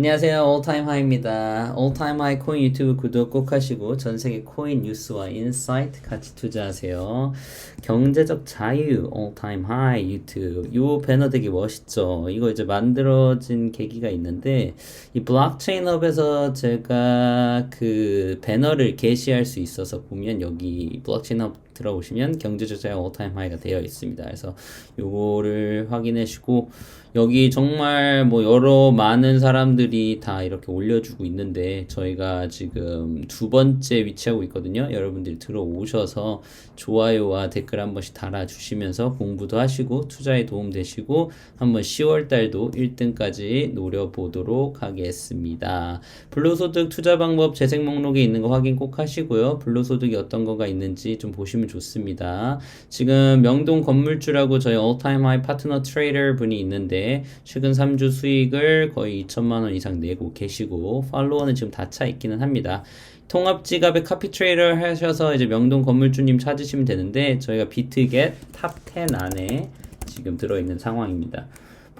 안녕하세요. 올타임 하이입니다. 올타임 하이 코인 유튜브 구독 꼭 하시고 전 세계 코인 뉴스와 인사이트 같이 투자하세요. 경제적 자유 올타임 하이 유튜브. 요 배너 되게 멋있죠. 이거 이제 만들어진 계기가 있는데 이 블록체인 업에서 제가 그 배너를 게시할 수 있어서 보면 여기 블록체인 업 들어오시면 경제적 자유 올타임 하이가 되어 있습니다. 그래서 요거를 확인해 주시고 여기 정말 뭐 여러 많은 사람들이 다 이렇게 올려주고 있는데 저희가 지금 두 번째 위치하고 있거든요. 여러분들이 들어오셔서 좋아요와 댓글 한 번씩 달아주시면서 공부도 하시고 투자에 도움 되시고 한번 10월 달도 1등까지 노려보도록 하겠습니다. 불로소득 투자 방법 재생 목록에 있는 거 확인 꼭 하시고요. 불로소득이 어떤 거가 있는지 좀 보시면 좋습니다. 지금 명동 건물주라고 저희 올타임 하이 파트너 트레이더 분이 있는데 최근 3주 수익을 거의 2천만 원 이상 내고 계시고 팔로워는 지금 다 차 있기는 합니다. 통합 지갑에 카피 트레이더 하셔서 이제 명동 건물주님 찾으시면 되는데 저희가 비트겟 탑 10 안에 지금 들어있는 상황입니다.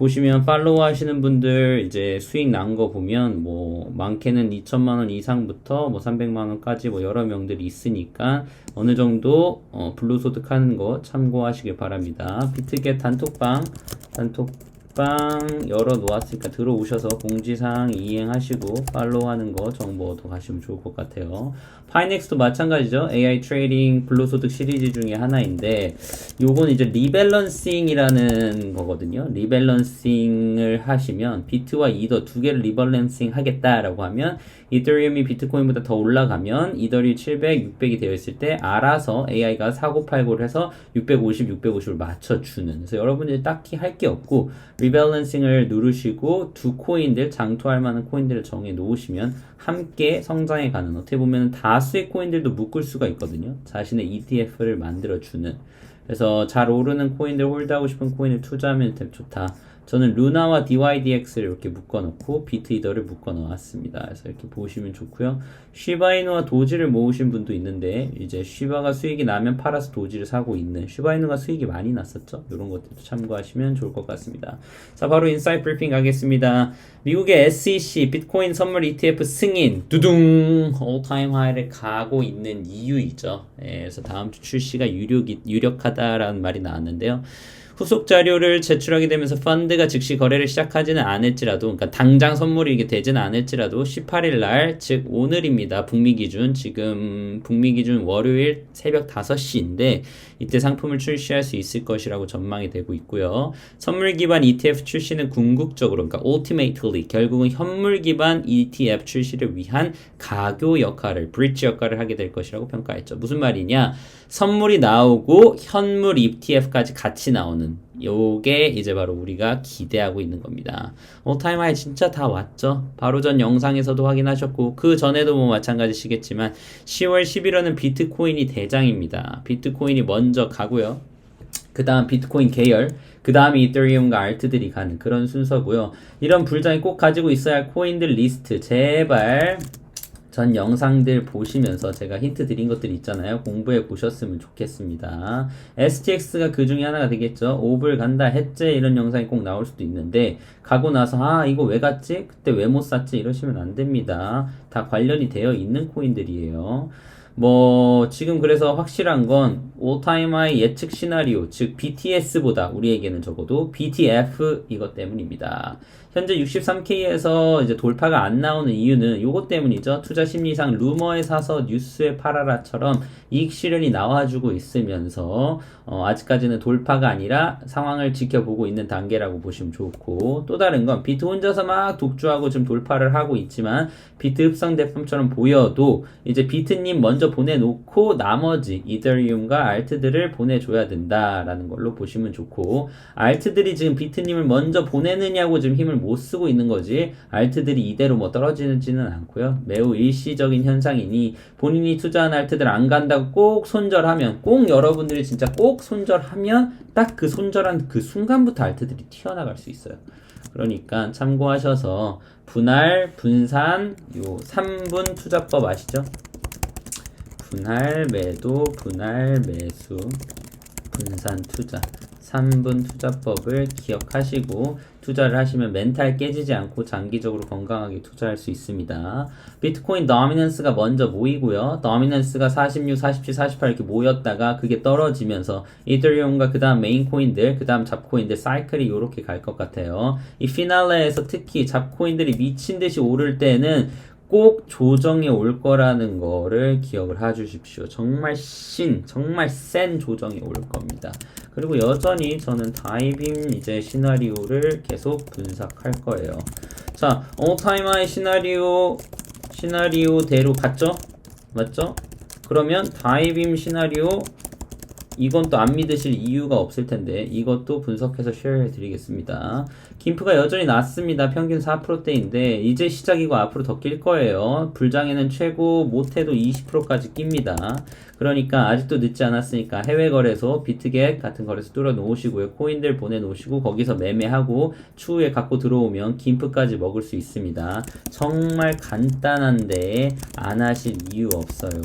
보시면 팔로우 하시는 분들 이제 수익 난 거 보면 뭐 많게는 2천만 원 이상부터 뭐 300만 원까지 뭐 여러 명들이 있으니까 어느 정도 어 불로소득 하는 거 참고하시길 바랍니다. 비트겟 단톡방 단톡 방 열어 놓았으니까 들어오셔서 공지사항 이행하시고 팔로우하는 거 정보 얻어 가시면 좋을 것 같아요. 파이넥스도 마찬가지죠. AI 트레이딩 불로소득 시리즈 중에 하나인데 요건 이제 리밸런싱이라는 거거든요. 리밸런싱을 하시면 비트와 이더 두 개를 리밸런싱 하겠다라고 하면 이더리움이 비트코인보다 더 올라가면 이더리 700, 600이 되어 있을 때 알아서 AI가 사고팔고를 해서 650, 650을 맞춰주는. 그래서 여러분들이 딱히 할 게 없고 리밸런싱을 누르시고 두 코인들 장투할 만한 코인들을 정해 놓으시면 함께 성장해 가는 어떻게 보면 다수의 코인들도 묶을 수가 있거든요. 자신의 ETF를 만들어 주는. 그래서 잘 오르는 코인들 홀드하고 싶은 코인을 투자하면 좋다. 저는 루나와 DYDX를 이렇게 묶어놓고 비트이더를 묶어놓았습니다. 그래서 이렇게 보시면 좋고요. 쉬바이누와 도지를 모으신 분도 있는데 이제 쉬바가 수익이 나면 팔아서 도지를 사고 있는 쉬바이누가 수익이 많이 났었죠. 이런 것들도 참고하시면 좋을 것 같습니다. 자 바로 인사이트 브리핑 가겠습니다. 미국의 SEC 비트코인 선물 ETF 승인 두둥 올타임 하이를 가고 있는 이유이죠. 예, 그래서 다음 주 출시가 유력, 유력하다라는 말이 나왔는데요. 후속 자료를 제출하게 되면서 펀드가 즉시 거래를 시작하지는 않을지라도 그러니까 당장 선물이 이게 되지는 않을지라도 18일 날 즉 오늘입니다. 북미 기준 지금 북미 기준 월요일 새벽 5시인데 이때 상품을 출시할 수 있을 것이라고 전망이 되고 있고요. 선물 기반 ETF 출시는 궁극적으로 그러니까 ultimately 결국은 현물 기반 ETF 출시를 위한 가교 역할을 브릿지 역할을 하게 될 것이라고 평가했죠. 무슨 말이냐? 선물이 나오고 현물 ETF까지 같이 나오는 요게 이제 바로 우리가 기대하고 있는 겁니다. 올타임 하이 진짜 다 왔죠. 바로 전 영상에서도 확인하셨고 그 전에도 뭐 마찬가지시겠지만 10월 11월은 비트코인이 대장입니다. 비트코인이 먼저 가고요. 그 다음 비트코인 계열, 그 다음에 이더리움과 알트들이 가는 그런 순서고요. 이런 불장이 꼭 가지고 있어야 할 코인들 리스트 제발 전 영상들 보시면서 제가 힌트 드린 것들 있잖아요. 공부해 보셨으면 좋겠습니다. STX가 그 중에 하나가 되겠죠. 오블 간다, 해제 이런 영상이 꼭 나올 수도 있는데 가고 나서 아 이거 왜 갔지? 그때 왜 못 샀지? 이러시면 안 됩니다. 다 관련이 되어 있는 코인들이에요. 뭐 지금 그래서 확실한 건 올타임 하이 예측 시나리오 즉 BTS보다 우리에게는 적어도 BTF 이것 때문입니다. 현재 63K에서 이제 돌파가 안 나오는 이유는 요것 때문이죠. 투자 심리상 루머에 사서 뉴스에 팔아라처럼 이익 실현이 나와주고 있으면서 어, 아직까지는 돌파가 아니라 상황을 지켜보고 있는 단계라고 보시면 좋고 또 다른 건 비트 혼자서 막 독주하고 지금 돌파를 하고 있지만 비트 흡성 대품처럼 보여도 이제 비트님 먼저 보내놓고 나머지 이더리움과 알트들을 보내줘야 된다라는 걸로 보시면 좋고 알트들이 지금 비트님을 먼저 보내느냐고 지금 힘을 못 쓰고 있는 거지 알트들이 이대로 뭐 떨어지지는 않고요. 매우 일시적인 현상이니 본인이 투자한 알트들 안 간다고 꼭 손절하면 꼭 여러분들이 진짜 꼭 손절하면 딱 그 손절한 그 순간부터 알트들이 튀어나갈 수 있어요. 그러니까 참고하셔서 분할 분산 요 3분 투자법 아시죠? 분할 매도 분할 매수 분산 투자 3분 투자법을 기억하시고 투자를 하시면 멘탈 깨지지 않고 장기적으로 건강하게 투자할 수 있습니다. 비트코인 더미넌스가 먼저 모이고요. 더미넌스가 46, 47, 48 이렇게 모였다가 그게 떨어지면서 이더리움과 그 다음 메인 코인들, 그 다음 잡코인들 사이클이 이렇게 갈 것 같아요. 이 피날레에서 특히 잡코인들이 미친 듯이 오를 때는 꼭 조정이 올 거라는 거를 기억을 해주십시오. 정말 신, 정말 센 조정이 올 겁니다. 그리고 여전히 저는 다이빙 이제 시나리오를 계속 분석할 거예요. 자, 올타임하이 시나리오 시나리오대로 갔죠? 맞죠? 그러면 다이빙 시나리오 이건 또 안 믿으실 이유가 없을 텐데 이것도 분석해서 쉐어해 드리겠습니다. 김프가 여전히 낮습니다. 평균 4%대인데 이제 시작이고 앞으로 더 낄 거예요. 불장에는 최고 못해도 20%까지 낍니다. 그러니까 아직도 늦지 않았으니까 해외 거래소 비트겟 같은 거래소 뚫어 놓으시고요. 코인들 보내 놓으시고 거기서 매매하고 추후에 갖고 들어오면 김프까지 먹을 수 있습니다. 정말 간단한데 안 하실 이유 없어요.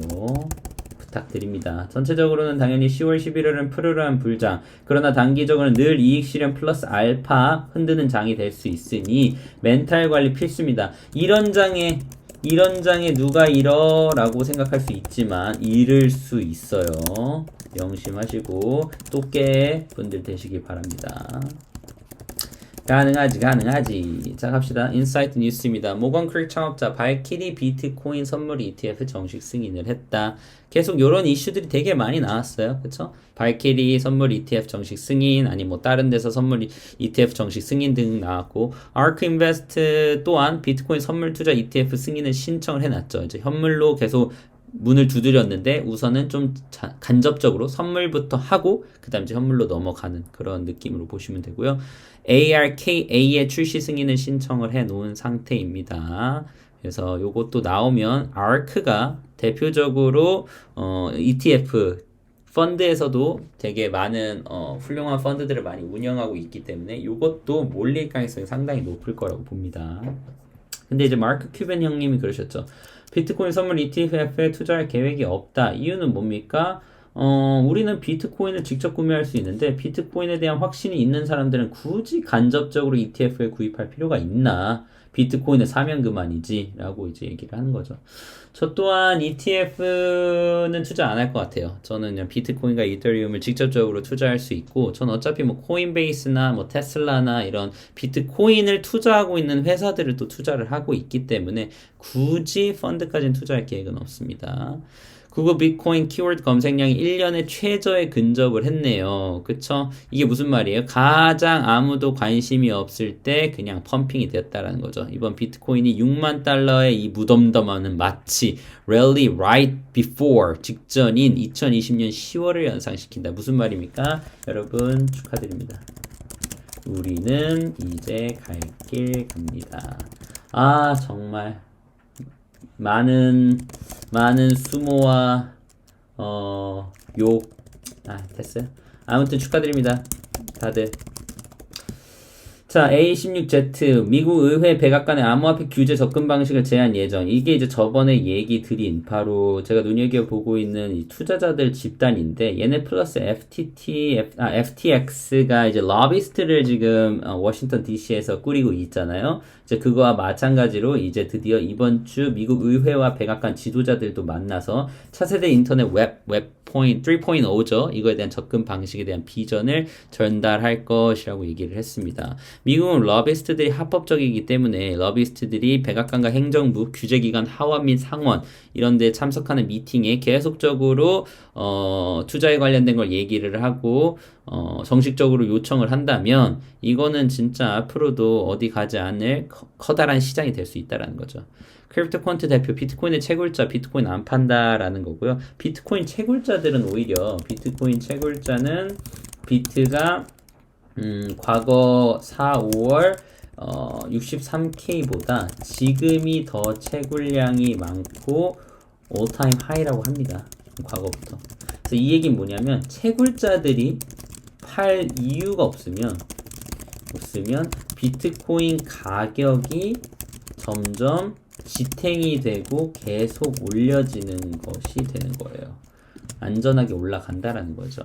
부탁드립니다. 전체적으로는 당연히 10월 11월은 푸르르한 불장, 그러나 단기적으로는 늘 이익 실현 플러스 알파 흔드는 장이 될 수 있으니 멘탈 관리 필수입니다. 이런 장에 이런 장에 누가 이러라고 생각할 수 있지만 이를 수 있어요. 명심하시고 또 깨 분들 되시기 바랍니다. 가능하지 가능하지. 자 갑시다. 인사이트 뉴스입니다. 모건 크릭 창업자 발키리 비트코인 선물 ETF 정식 승인을 했다. 계속 요런 이슈들이 되게 많이 나왔어요. 그쵸? 발키리 선물 ETF 정식 승인 아니 뭐 다른 데서 선물 ETF 정식 승인 등 나왔고 아크 인베스트 또한 비트코인 선물 투자 ETF 승인을 신청을 해놨죠. 이제 현물로 계속 문을 두드렸는데 우선은 좀 자, 간접적으로 선물부터 하고 그다음 이제 현물로 넘어가는 그런 느낌으로 보시면 되고요. ARKA의 출시 승인을 신청을 해 놓은 상태입니다. 그래서 요것도 나오면 ARK가 대표적으로 어, ETF 펀드에서도 되게 많은 어, 훌륭한 펀드들을 많이 운영하고 있기 때문에 이것도 몰릴 가능성이 상당히 높을 거라고 봅니다. 근데 이제 마크 큐벤 형님이 그러셨죠. 비트코인 선물 ETF에 투자할 계획이 없다. 이유는 뭡니까? 어, 우리는 비트코인을 직접 구매할 수 있는데 비트코인에 대한 확신이 있는 사람들은 굳이 간접적으로 ETF에 구입할 필요가 있나? 비트코인을 사면 그만이지 라고 이제 얘기를 하는 거죠. 저 또한 ETF는 투자 안 할 것 같아요. 저는 그냥 비트코인과 이더리움을 직접적으로 투자할 수 있고, 전 어차피 뭐 코인베이스나 뭐 테슬라나 이런 비트코인을 투자하고 있는 회사들을 또 투자를 하고 있기 때문에 굳이 펀드까지는 투자할 계획은 없습니다. 구글 비트코인 키워드 검색량이 1년에 최저에 근접을 했네요. 그쵸? 이게 무슨 말이에요? 가장 아무도 관심이 없을 때 그냥 펌핑이 됐다라는 거죠. 이번 비트코인이 6만 달러의 이 무덤덤하는 마치 rally right before 직전인 2020년 10월을 연상시킨다. 무슨 말입니까? 여러분 축하드립니다. 우리는 이제 갈 길 갑니다. 아, 정말. 많은 많은 수모와 어, 욕, 아, 됐어요. 아무튼 축하드립니다. 다들. 자, A16Z 미국 의회 백악관의 암호화폐 규제 접근 방식을 제한 예정. 이게 이제 저번에 얘기 드린 바로 제가 눈여겨 보고 있는 이 투자자들 집단인데 얘네 플러스 FTT, F, 아, FTX가 이제 러비스트를 지금 어, 워싱턴 DC에서 꾸리고 있잖아요. 이제 그거와 마찬가지로 이제 드디어 이번 주 미국 의회와 백악관 지도자들도 만나서 차세대 인터넷 웹, 웹 3.5죠. 이거에 대한 접근 방식에 대한 비전을 전달할 것이라고 얘기를 했습니다. 미국은 러비스트들이 합법적이기 때문에 러비스트들이 백악관과 행정부, 규제기관 하원 및 상원 이런 데 참석하는 미팅에 계속적으로 어, 투자에 관련된 걸 얘기를 하고 어, 정식적으로 요청을 한다면 이거는 진짜 앞으로도 어디 가지 않을 커 다란 시장이 될 수 있다라는 거죠. 크립토 퀀트 대표 비트코인의 채굴자 비트코인 안 판다라는 거고요. 비트코인 채굴자들은 오히려 비트코인 채굴자는 비트가 음, 과거 4, 5월 어, 63K보다 지금이 더 채굴량이 많고 올타임 하이라고 합니다. 과거부터. 그래서 이 얘기는 뭐냐면 채굴자들이 팔 이유가 없으면 없으면 비트코인 가격이 점점 지탱이 되고 계속 올려지는 것이 되는 거예요. 안전하게 올라간다라는 거죠.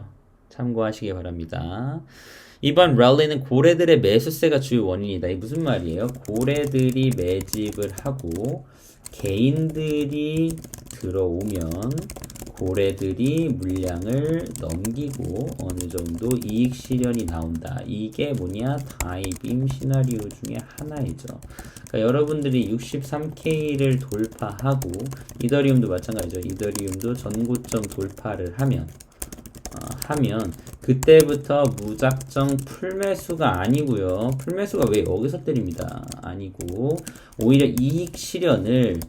참고하시기 바랍니다. 이번 랠리는 고래들의 매수세가 주요 원인이다. 이게 무슨 말이에요? 고래들이 매집을 하고 개인들이 들어오면 고래들이 물량을 넘기고 어느 정도 이익 실현이 나온다. 이게 뭐냐? 다이빔 시나리오 중에 하나이죠. 그러니까 여러분들이 63K를 돌파하고 이더리움도 마찬가지죠. 이더리움도 전고점 돌파를 하면 어, 하면 그때부터 무작정 풀매수가 아니고요. 풀매수가 왜 여기서 때립니다. 아니고 오히려 이익 실현을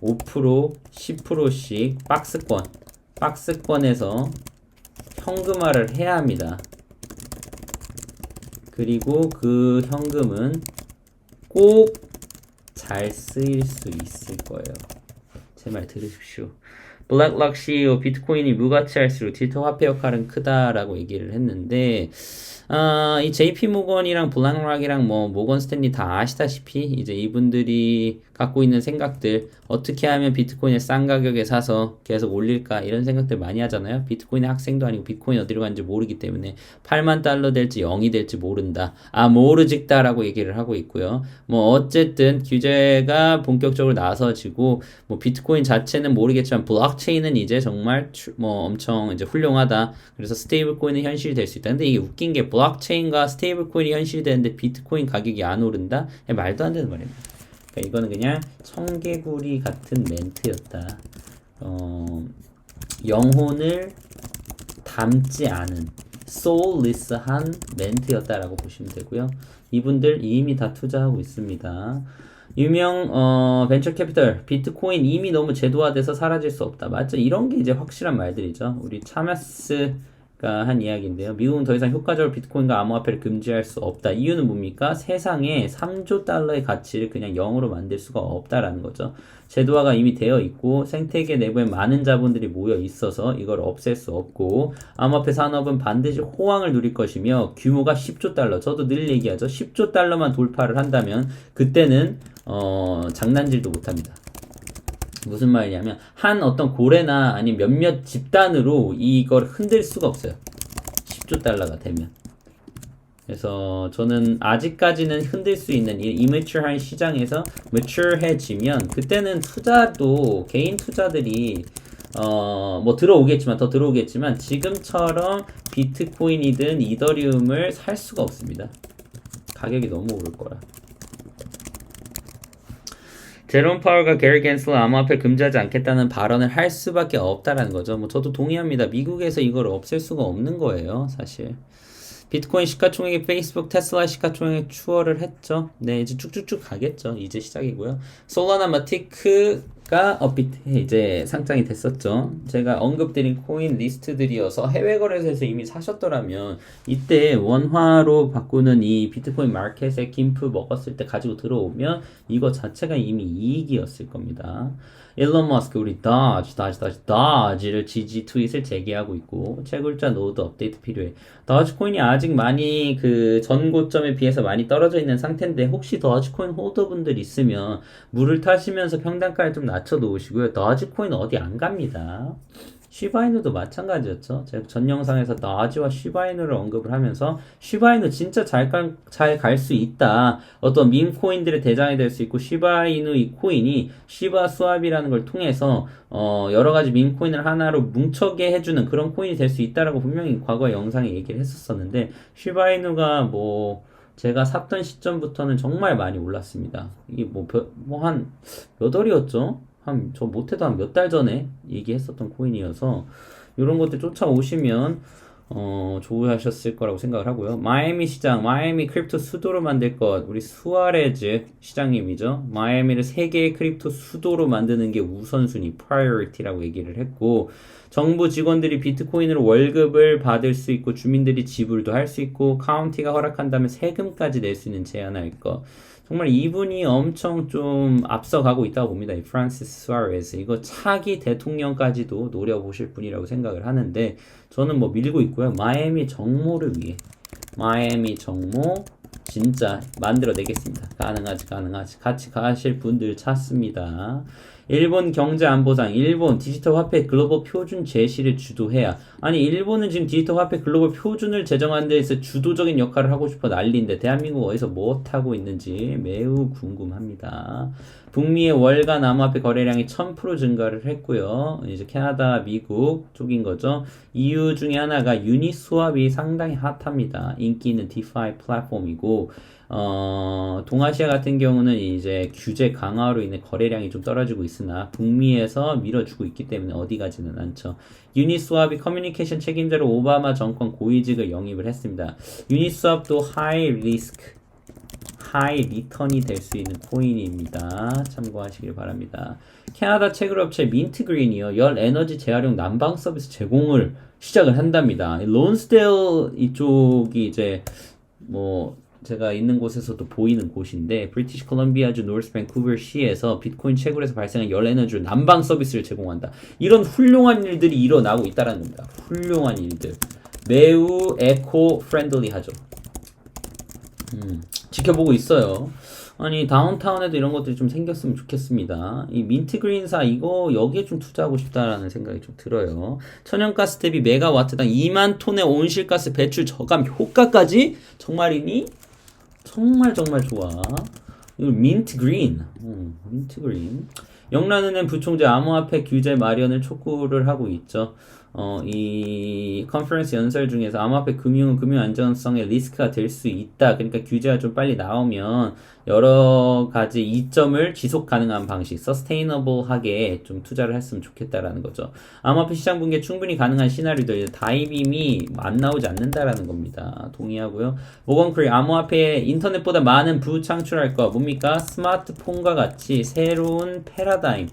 5% 10%씩 박스권 박스권에서 현금화를 해야 합니다. 그리고 그 현금은 꼭 잘 쓰일 수 있을 거예요. 제 말 들으십시오. 블랙락 CEO 비트코인이 무가치할수록 디지털 화폐 역할은 크다라고 얘기를 했는데 아, 이 JP 모건이랑 블랙락이랑 뭐 모건 스탠리 다 아시다시피 이제 이분들이 갖고 있는 생각들 어떻게 하면 비트코인을 싼 가격에 사서 계속 올릴까 이런 생각들 많이 하잖아요. 비트코인의 학생도 아니고 비트코인 어디로 가는지 모르기 때문에 8만 달러 될지 0이 될지 모른다. 아 모르직다 라고 얘기를 하고 있고요. 뭐 어쨌든 규제가 본격적으로 나서지고 뭐 비트코인 자체는 모르겠지만 블록체인은 이제 정말 추- 뭐 엄청 이제 훌륭하다. 그래서 스테이블 코인은 현실이 될 수 있다. 근데 이게 웃긴 게 블록체인과 스테이블 코인이 현실이 되는데 비트코인 가격이 안 오른다? 말도 안 되는 말입니다. 그러니까 이거는 그냥 청개구리 같은 멘트였다. 어, 영혼을 담지 않은 소울리스한 멘트였다라고 보시면 되고요. 이분들 이미 다 투자하고 있습니다. 유명 어, 벤처 캐피털 비트코인 이미 너무 제도화돼서 사라질 수 없다. 맞죠? 이런 게 이제 확실한 말들이죠. 우리 차마스가 한 이야기인데요. 미국은 더 이상 효과적으로 비트코인과 암호화폐를 금지할 수 없다. 이유는 뭡니까? 세상에 3조 달러의 가치를 그냥 0으로 만들 수가 없다라는 거죠. 제도화가 이미 되어 있고 생태계 내부에 많은 자본들이 모여 있어서 이걸 없앨 수 없고 암호화폐 산업은 반드시 호황을 누릴 것이며 규모가 10조 달러. 저도 늘 얘기하죠. 10조 달러만 돌파를 한다면 그때는 어, 장난질도 못합니다. 무슨 말이냐면 한 어떤 고래나 아니면 몇몇 집단으로 이걸 흔들 수가 없어요. 10조 달러가 되면. 그래서 저는 아직까지는 흔들 수 있는 이 immatur한 시장에서 mature해지면 그때는 투자도 개인 투자들이 어 뭐 들어오겠지만 더 들어오겠지만 지금처럼 비트코인이든 이더리움을 살 수가 없습니다. 가격이 너무 오를 거라. 제롬 파월과 게리 겐슬러 암호화폐 금지하지 않겠다는 발언을 할 수밖에 없다라는 거죠. 뭐 저도 동의합니다. 미국에서 이걸 없앨 수가 없는 거예요, 사실. 비트코인 시가총액이 페이스북, 테슬라 시가총액 추월을 했죠. 네, 이제 쭉쭉쭉 가겠죠. 이제 시작이고요. 솔라나 마티크 가 업비트 이제 상장이 됐었죠. 제가 언급드린 코인 리스트들이어서 해외 거래소에서 이미 사셨더라면 이때 원화로 바꾸는 이 비트코인 마켓에 김프 먹었을 때 가지고 들어오면 이거 자체가 이미 이익이었을 겁니다. 일론 머스크 우리 다지 다지 다지 다지를 지지 트윗을 재개하고 있고 채굴자 노드 업데이트 필요해. 더지코인이 아직 많이 그 전고점에 비해서 많이 떨어져 있는 상태인데 혹시 더지코인 홀더분들 있으면 물을 타시면서 평단가를 좀 낮춰 놓으시고요. 더지코인 어디 안 갑니다. 시바이누도 마찬가지였죠. 제가 전 영상에서 나지와 시바이누를 언급을 하면서 시바이누 진짜 잘잘 갈 수 있다. 어떤 민 코인들의 대장이 될 수 있고 시바이누 이 코인이 시바 수압이라는 걸 통해서 어 여러 가지 민 코인을 하나로 뭉쳐게 해주는 그런 코인이 될 수 있다라고 분명히 과거 영상에 얘기를 했었었는데 시바이누가 뭐 제가 샀던 시점부터는 정말 많이 올랐습니다. 이게 뭐 뭐 한 몇 월이었죠? 한 저 못해도 한 몇 달 전에 얘기했었던 코인이어서 이런 것들 쫓아오시면 어 좋으셨을 거라고 생각을 하고요. 마이애미 시장, 마이애미 크립토 수도로 만들 것, 우리 수아레즈 시장님이죠. 마이애미를 세계의 크립토 수도로 만드는 게 우선순위, priority라고 얘기를 했고, 정부 직원들이 비트코인으로 월급을 받을 수 있고, 주민들이 지불도 할 수 있고, 카운티가 허락한다면 세금까지 낼 수 있는 제한할 것. 정말 이분이 엄청 좀 앞서가고 있다고 봅니다. 이 프란시스 수아레스 이거 차기 대통령까지도 노려보실 분이라고 생각을 하는데 저는 뭐 밀고 있고요. 마이애미 정모를 위해 마이애미 정모 진짜 만들어내겠습니다. 가능하지 가능하지 같이 가실 분들 찾습니다. 일본 경제 안보상, 일본 디지털 화폐 글로벌 표준 제시를 주도해야. 아니, 일본은 지금 디지털 화폐 글로벌 표준을 제정하는 데서 주도적인 역할을 하고 싶어 난리인데, 대한민국 어디서 뭐 하고 있는지 매우 궁금합니다. 북미의 월간 암호화폐 거래량이 1000% 증가를 했고요. 이제 캐나다, 미국 쪽인 거죠. EU 중에 하나가 유니스왑이 상당히 핫합니다. 인기 있는 디파이 플랫폼이고, 어, 동아시아 같은 경우는 이제 규제 강화로 인해 거래량이 좀 떨어지고 있으나 북미에서 밀어주고 있기 때문에 어디 가지는 않죠. 유니스왑이 커뮤니케이션 책임자로 오바마 정권 고위직을 영입을 했습니다. 유니스왑도 하이 리스크, 하이 리턴이 될 수 있는 코인입니다. 참고하시길 바랍니다. 캐나다 채굴 업체 민트그린이요. 열 에너지 재활용 난방 서비스 제공을 시작을 한답니다. 론스데일 이쪽이 이제 뭐 제가 있는 곳에서도 보이는 곳인데 브리티시 콜롬비아주 노스 밴쿠버 시에서 비트코인 채굴에서 발생한 열 에너지로 난방 서비스를 제공한다. 이런 훌륭한 일들이 일어나고 있다는 겁니다. 훌륭한 일들. 매우 에코 프렌들리하죠. 음, 지켜보고 있어요. 아니 다운타운에도 이런 것들이 좀 생겼으면 좋겠습니다. 이 민트 그린사 이거 여기에 좀 투자하고 싶다라는 생각이 좀 들어요. 천연가스 대비 메가와트당 2만 톤의 온실가스 배출 저감 효과까지 정말이니? 정말 정말 좋아. 이거 민트 그린, 음, 민트 그린. 영란은행 부총재 암호화폐 규제 마련을 촉구를 하고 있죠. 어, 이 컨퍼런스 연설 중에서 암호화폐 금융은 금융 안전성의 리스크가 될 수 있다. 그러니까 규제가 좀 빨리 나오면 여러 가지 이점을 지속 가능한 방식, 서스테이너블하게 좀 투자를 했으면 좋겠다라는 거죠. 암호화폐 시장 붕괴 충분히 가능한 시나리오들 다이빔이 안 나오지 않는다라는 겁니다. 동의하고요. 모건크리 암호화폐 인터넷보다 많은 부 창출할 거 뭡니까? 스마트폰과 같이 새로운 패러다임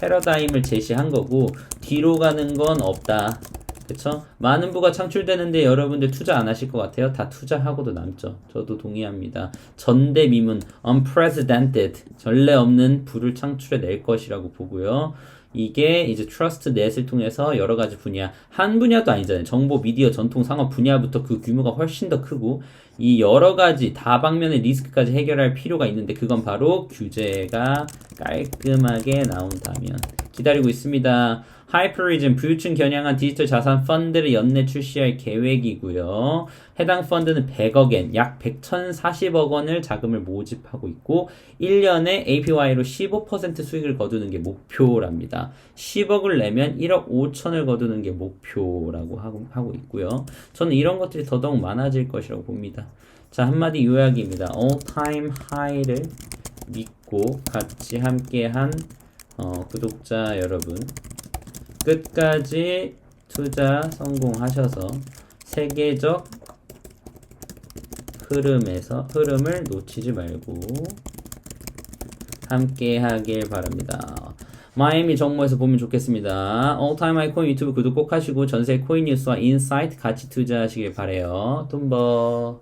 패러다임을 제시한 거고 뒤로 가는 건 없다. 그쵸? 많은 부가 창출되는데 여러분들 투자 안 하실 것 같아요? 다 투자하고도 남죠. 저도 동의합니다. 전대미문 unprecedented 전례 없는 부를 창출해 낼 것이라고 보고요. 이게 이제 트러스트 넷을 통해서 여러 가지 분야 한 분야도 아니잖아요. 정보, 미디어, 전통, 상업 분야부터 그 규모가 훨씬 더 크고 이 여러 가지 다방면의 리스크까지 해결할 필요가 있는데 그건 바로 규제가 깔끔하게 나온다면 기다리고 있습니다. 하이퍼리즘 부유층 겨냥한 디지털 자산 펀드를 연내 출시할 계획이고요. 해당 펀드는 100억엔 약 1,040억 원을 자금을 모집하고 있고 1년에 APY로 15% 수익을 거두는 게 목표랍니다. 10억을 내면 1억 5천을 거두는 게 목표라고 하고, 하고 있고요. 저는 이런 것들이 더더욱 많아질 것이라고 봅니다. 자, 한마디 요약입니다. all time high를 믿고 같이 함께한 어, 구독자 여러분 끝까지 투자 성공하셔서 세계적 흐름에서 흐름을 놓치지 말고 함께 하길 바랍니다. 마이애미 정모에서 보면 좋겠습니다. 올타임 아이콘 유튜브 구독 꼭 하시고 전세 코인 뉴스와 인사이트 같이 투자하시길 바래요. tum버